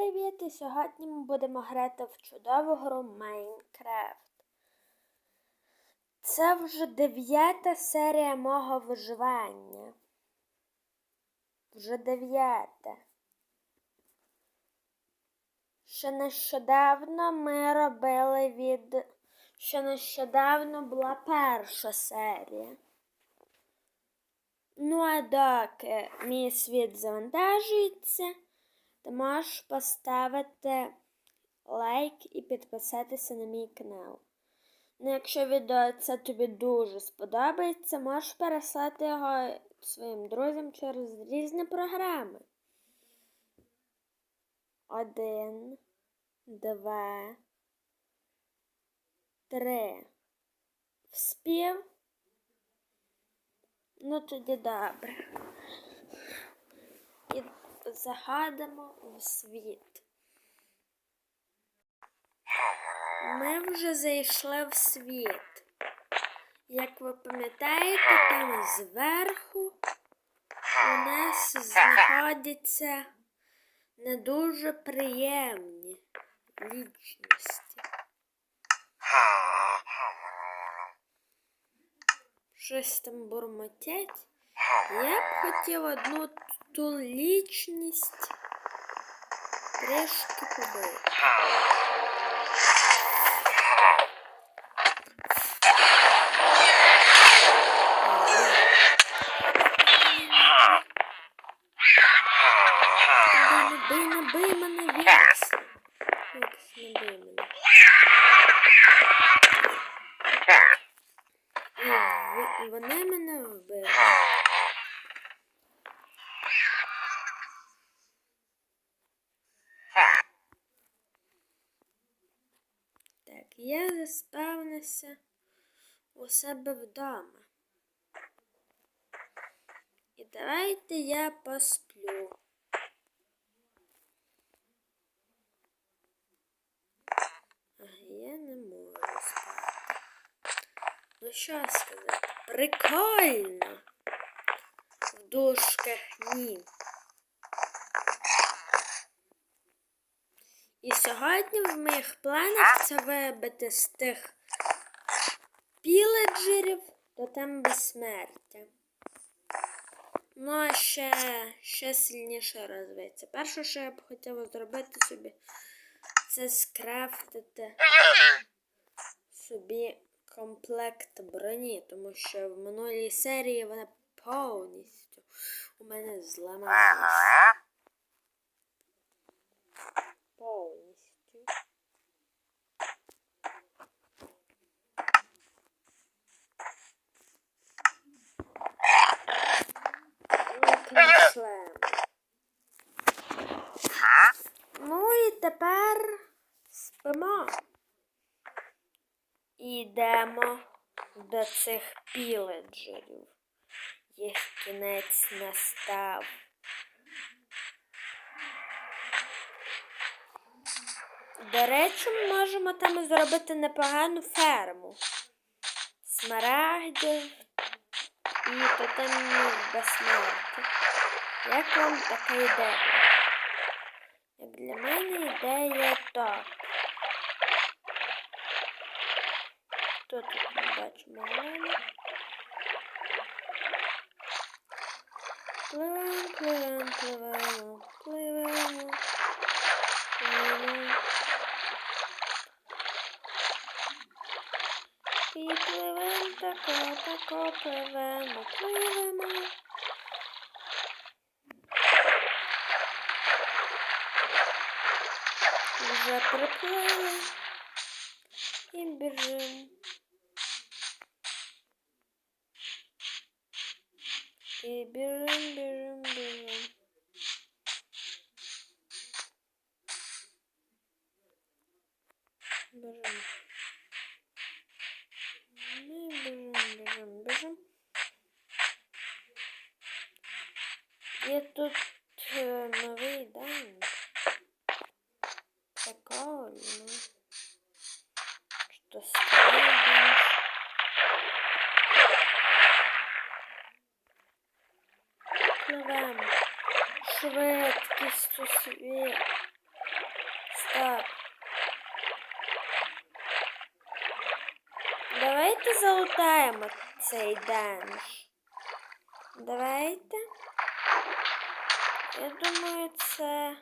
привіт! І сьогодні ми будемо грати в чудову гру Майнкрафт. Це вже дев'ята серія мого виживання. Вже дев'ята. Ще нещодавно ми робили від. Ще нещодавно була перша серія. Ну, а доки мій світ завантажується, ти можеш поставити лайк і підписатися на мій канал. Ну, якщо відео це тобі дуже сподобається, можеш переслати його своїм друзям через різні програми. Один, два, три. Вспів. Ну тоді добре. І заходимо в світ. Ми вже зайшли в світ. Як ви пам'ятаєте, там зверху у нас знаходяться не дуже приємні лічності. Щось там бурмотять. Я б хотів одну ту трешки трішки побити. Не бий, не бий мене, Вікс. Вікс, не бий мене. І ви- Вони мене вбили. Так, я заспавнився у себе вдома. І давайте я посплю. А я не можу спати. Ну що сказати? Прикольно. В дужках ні. І сьогодні в моїх планах це вибити з тих піледжерів до там безсмертя. Ну, а ще, ще сильніше розвитися. Перше, що я б хотіла зробити собі, це скрафтити собі комплект броні, тому що в минулій серії вона повністю у мене зламалася. Повністю. Шлем. Ну і тепер спимо. І йдемо до цих піледжерів. Їх кінець настав. До речі, ми можемо там зробити непогану ферму. Смарагдів і тотемів безсмерті. Як вам така ідея? Для мене ідея топ. Хто тут ми бачимо пливемо, пливемо, пливемо. Пливемо. І пливемо тако, тако, пливемо, пливемо. Вже приплили і біжимо. І біжим, біжим, біжим. Біжим. Ми біжим, біжим, біжим. Є тут е, новий день. Прикольно. Що старий день. Пливемо. Швидкістю світ. давайте залутаємо цей денж. Давайте. Я думаю, це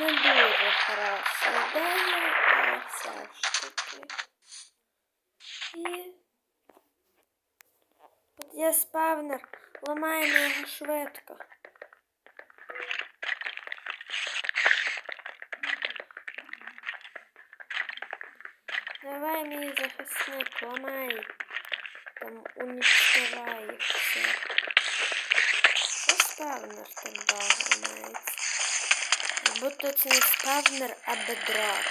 не дуже хороша ідея, але все ж таки. І Тут є спавнер. Ламаємо його швидко. Давай, мій захисник, ламай. Там уничтожай все. Що спавнер так ламається? Будто це не спавнер, а бедрок.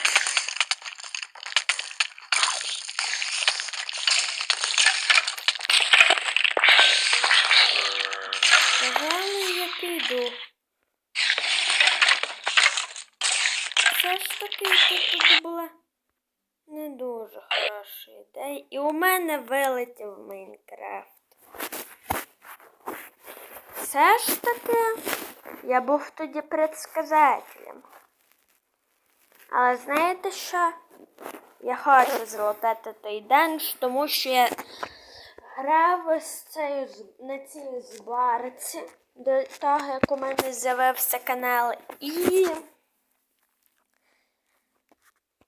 Пожалуй, я піду. Все ж таки тут була не дуже хороша ідея. І у мене вилетів Майнкрафт. Все ж таки я був тоді предсказателем. Але знаєте що? Я хочу золотати той денж, тому що я грав ось цею на цій збарці до того, як у мене з'явився канал. І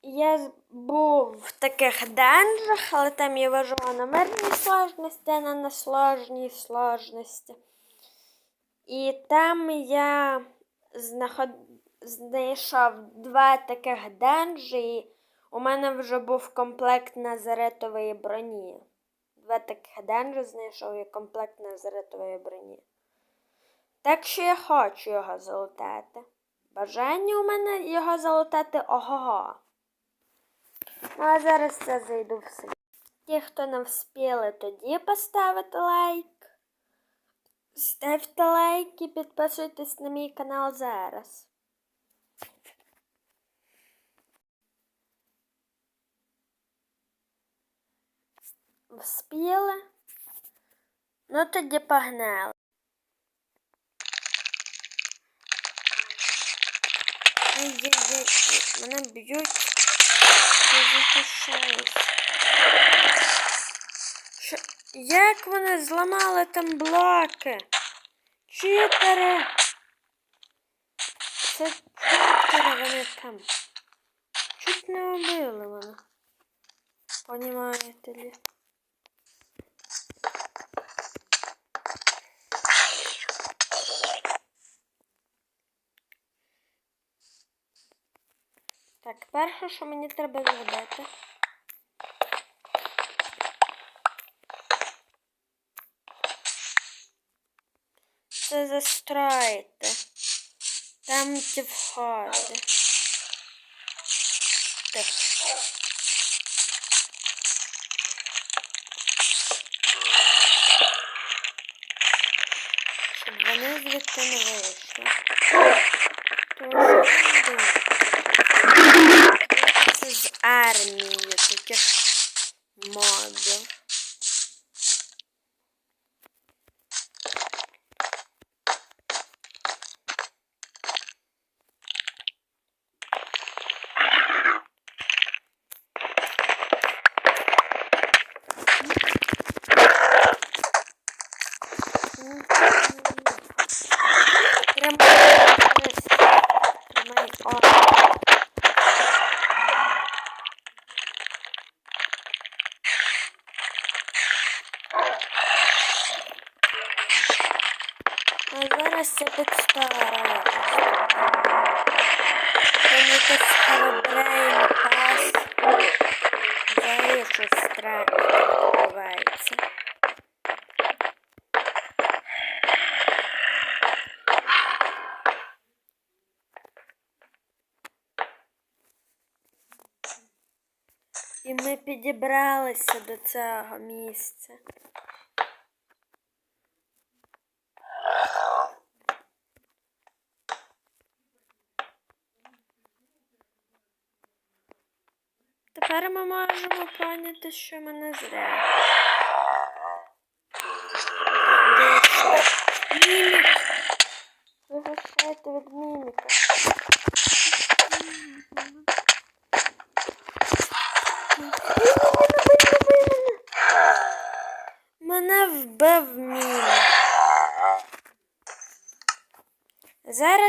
я був в таких денжах, але там я вижила на мирній сложності, а не на сложній сложності. І там я знаход... знайшов два таких денжі, і у мене вже був комплект назаретової броні. Два таких денжі знайшов і комплект назаретової броні. Так що я хочу його залутати. Бажання у мене його залутати ого-го. Ну а зараз я зайду в світ. Ті, хто не вспіли, тоді поставити лайк. Ставте лайк і підписуйтесь на мій канал зараз. Вспіли? Ну тоді погнали. Мене б'ють. Я захищаюсь. Як вони зламали там блоки? Читери! Це читери вони там. Чуть не убили мене. Понімаєте ли? Так, перше, що мені треба зробити. Це застроїти. Там ті входи. Так. Щоб вони звідти не вийшли. Що це з армією таких мобів. Тримай, тримай, о. А зараз я підстараюся. Мені тут Херобрейн пас. Взагалі щось страшне відбувається. І ми підібралися до цього місця. Тепер ми можемо поняти, що ми не зря.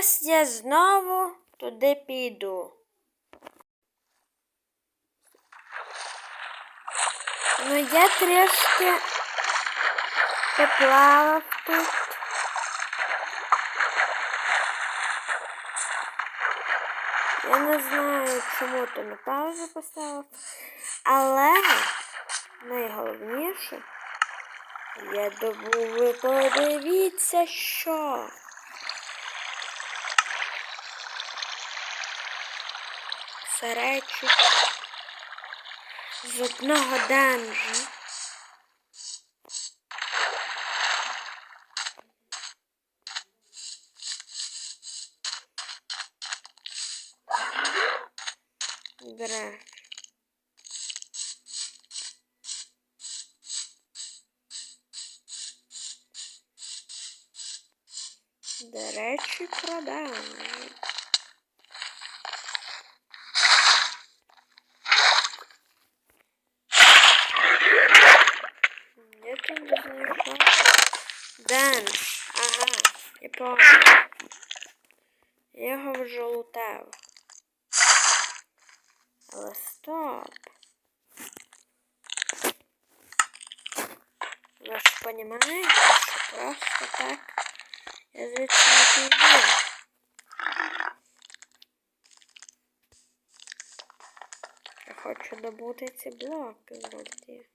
Зараз я знову туди піду. Ну, я трішки поплавав тут. Я не знаю, чому ти на паузу поставив, але найголовніше, я добув, подивіться, що. Серечу з одного данжу. Бре. До речі, продам. Я тут не знайшла. Данж. Ага, я помню. Я його вже лутав. Але стоп. Ви ж розумієте, що просто так я звідси не піду. Я хочу добути ці блоки завжди.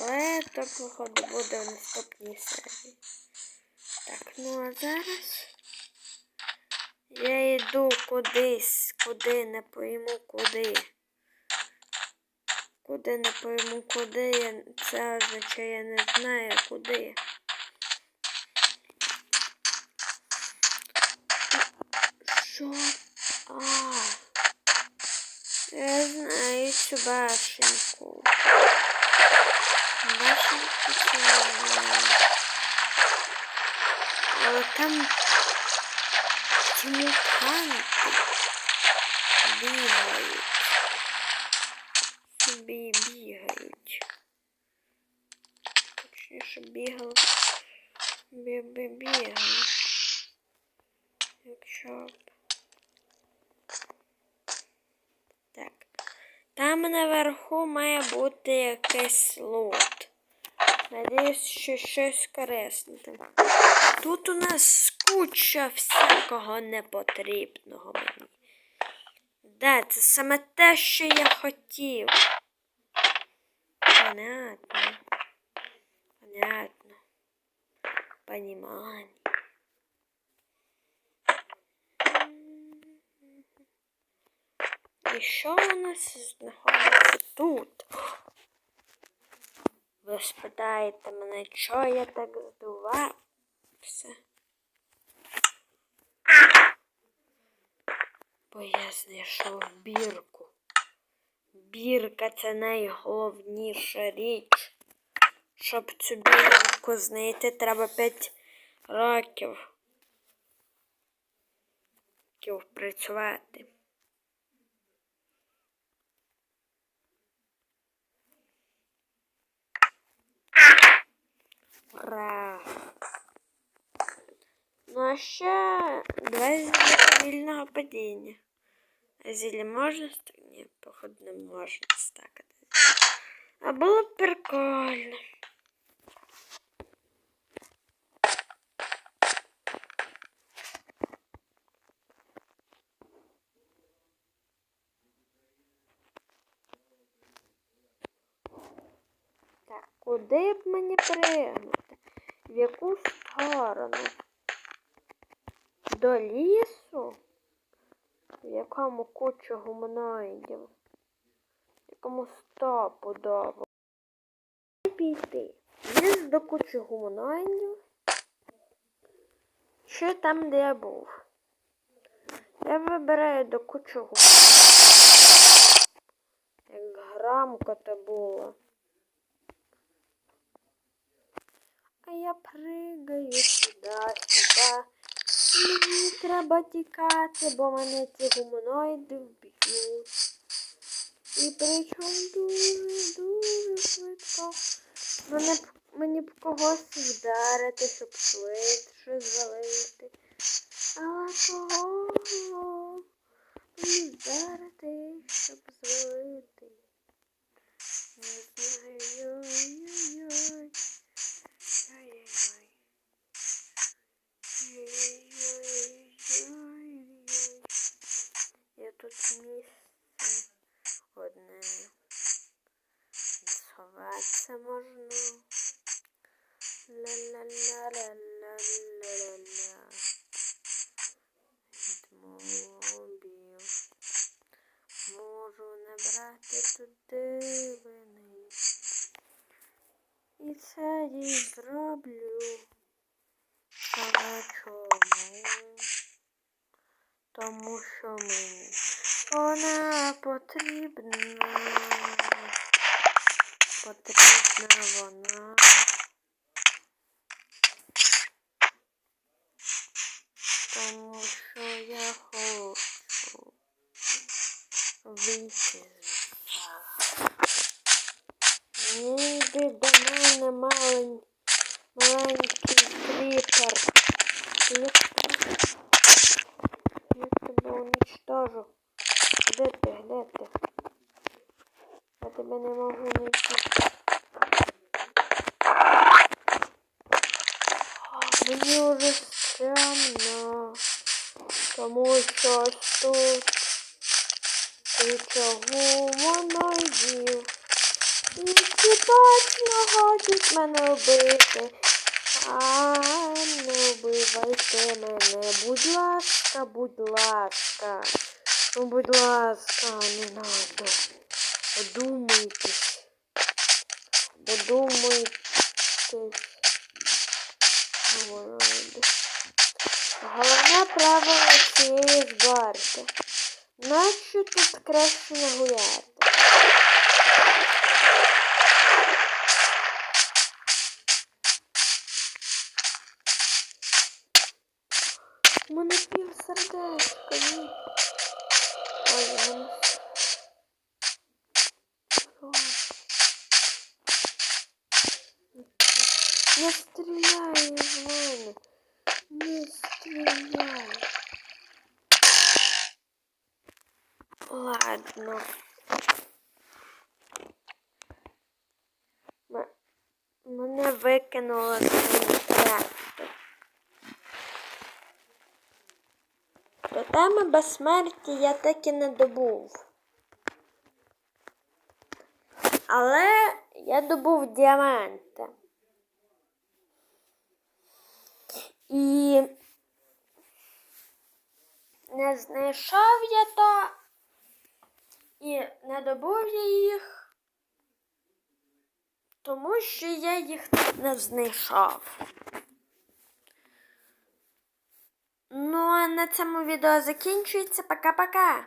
Але то, походу, буде в наступній серії. Так, ну а зараз я йду кудись, куди не пойму куди. Куди не пойму куди, я, це означає я не знаю куди. Що? А, я знаю цю башеньку. Башеньку цю я знаю. Але там ці мутанти бігають. Собі бігають. Точніше бігали. Би-би бігали. Якщо б. Так. Там наверху має бути якийсь лут. Надіюсь, що щось корисне. Тут у нас куча всякого непотрібного мені. Да, це саме те, що я хотів. Понятно. Понятно. Понімання. І що у нас знаходиться тут? Ви спитаєте мене, чого я так здувався? Бо я знайшов бірку. Бірка це найголовніша річ. Щоб цю бірку знайти, треба 5 років. Працювати. Ура! Ну а ще два зілля вільного падіння. А зілля можна стакати? Ні, походу не можна стакати. А було б прикольно. Так, куди б мені пригнути? В яку сторону? До лісу? В якому куча гуманоїдів? В якому стопудово? Піти. Ліс до кучі гуманоїдів? Чи там, де я був? Я вибираю до кучі гуманоїдів. Як грамко то було. А я пригаю сюди, сюди. Мені треба тікати, бо мене ці гуманоїди вб'ють. І причому дуже, дуже швидко. Мене мені б когось вдарити, щоб швидше звалити. Але кого мені вдарити, щоб звалити? Не знаю, ой-ой-ой. Я тут місце одне. Сховатися можна. Ла-ла-ла-ла-ла-ла-ла-ла. Відмовів. Можу набрати туди вини. І це їй зроблю. Але чому? Тому що мені вона потрібна. Потрібна вона. Тому що я хочу вийти з Ніби до мене малень, маленький кріпер. Я тебе, я тебе уничтожу. Де ти, де ти? Я тебе не можу знайти. Мені вже стрімно, тому що тут і чого воно їв. І точно хочуть мене вбити. А не вбивайте мене, будь ласка, будь ласка. Ну, будь ласка, не надо. Одумайтесь. Одумайтесь. Ладно. Головне правило цієї зборки. Наче тут краще не гуляти. У мене пів сердечка, ні. Ой, у мене... Ой. Не Викинуло з Мінecraft. До теми безсмерті я так і не добув. Але я добув діаманти. І не знайшов я то і не добув я їх, тому що я їх не знайшов. Ну, а на цьому відео закінчується. Пока-пока.